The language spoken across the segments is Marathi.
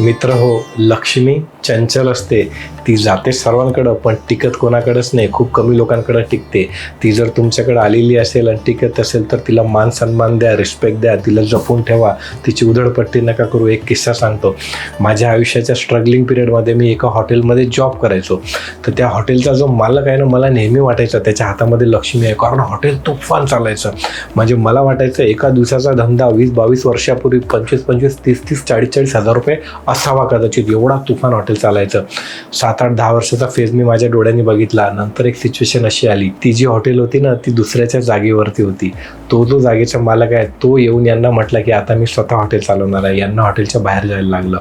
मित्र हो लक्ष्मी चंचल असते ती जाते सर्वांकडं पण टिकत कोणाकडेच नाही. खूप कमी लोकांकडं टिकते. ती जर तुमच्याकडे आलेली असेल आणि टिकत असेल तर तिला मान सन्मान द्या रिस्पेक्ट द्या तिला जपून ठेवा. तिची उधळपट्टी नका करू. एक किस्सा सांगतो. माझ्या आयुष्याच्या स्ट्रगलिंग पिरियडमध्ये मी एका हॉटेलमध्ये जॉब करायचो. तर त्या हॉटेलचा जो मालक आहे ना मला नेहमी वाटायचा त्याच्या हातामध्ये लक्ष्मी आहे. कारण हॉटेल तुफान चालायचं. म्हणजे मला वाटायचं एका दिवसाचा धंदा वीस बावीस वर्षापूर्वी पंचवीस पंचवीस तीस तीस चाळीस चाळीस हजार रुपये असावा कदाचित. एवढा तुफान हॉटेल चालायचं. सात आठ दहा वर्षाचा फेज मी माझ्या डोळ्यांनी बघितला. नंतर एक सिच्युएशन अशी आली. ती जी हॉटेल होती ना ती दुसऱ्याच्या जागेवरती होती. तो जो जागेचा मालक आहे तो येऊन यांना म्हटला की आता मी स्वतः हॉटेल चालवणार आहे. यांना हॉटेलच्या बाहेर जायला लागलं.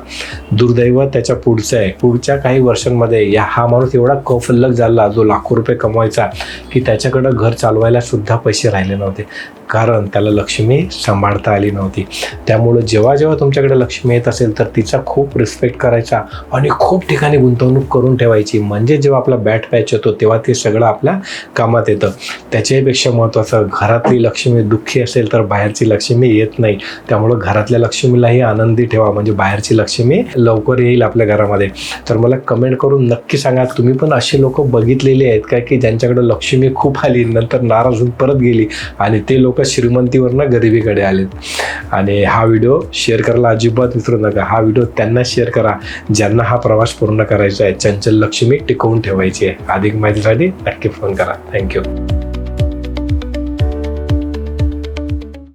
दुर्दैव त्याच्या पुढचं आहे. पुढच्या काही वर्षांमध्ये या हा माणूस एवढा कफल्लक झाला जो लाखो रुपये कमवायचा की त्याच्याकडं घर चालवायला सुद्धा पैसे राहिले नव्हते. कारण त्याला लक्ष्मी सांभाळता आली नव्हती. त्यामुळं जेव्हा जेव्हा तुमच्याकडे लक्ष्मी येत असेल तर तिचा खूप रिस्पेक्ट करायचा आणि खूप ठिकाणी गुंतवणूक करून ठेवायची. म्हणजे जेव्हा आपला बॅट पॅच येतो तेव्हा ते सगळं आपल्या कामात येतं. त्याच्यापेक्षा महत्त्वाचं घरातली लक्ष्मी दुःखी असेल तर बाहेरची लक्ष्मी येत नाही. त्यामुळं घरातल्या लक्ष्मीलाही आनंदी ठेवा. म्हणजे बाहेरची लक्ष्मी लवकर येईल आपल्या घरामध्ये. तर मला कमेंट करून नक्की सांगा तुम्ही पण अशी लोक बघितलेली आहेत काय की ज्यांच्याकडे लक्ष्मी खूप आली नंतर नाराज होऊन परत गेली आणि ते लोक लोक श्रीमंतीवरनं गरिबीकडे आलेत. आणि हा व्हिडिओ शेअर करायला अजिबात विसरू नका. हा व्हिडिओ त्यांना शेअर करा ज्यांना हा प्रवास पूर्ण करायचा आहे. चंचल लक्ष्मी टिकवून ठेवायची आहे. अधिक माहितीसाठी नक्की फोन करा. थँक्यू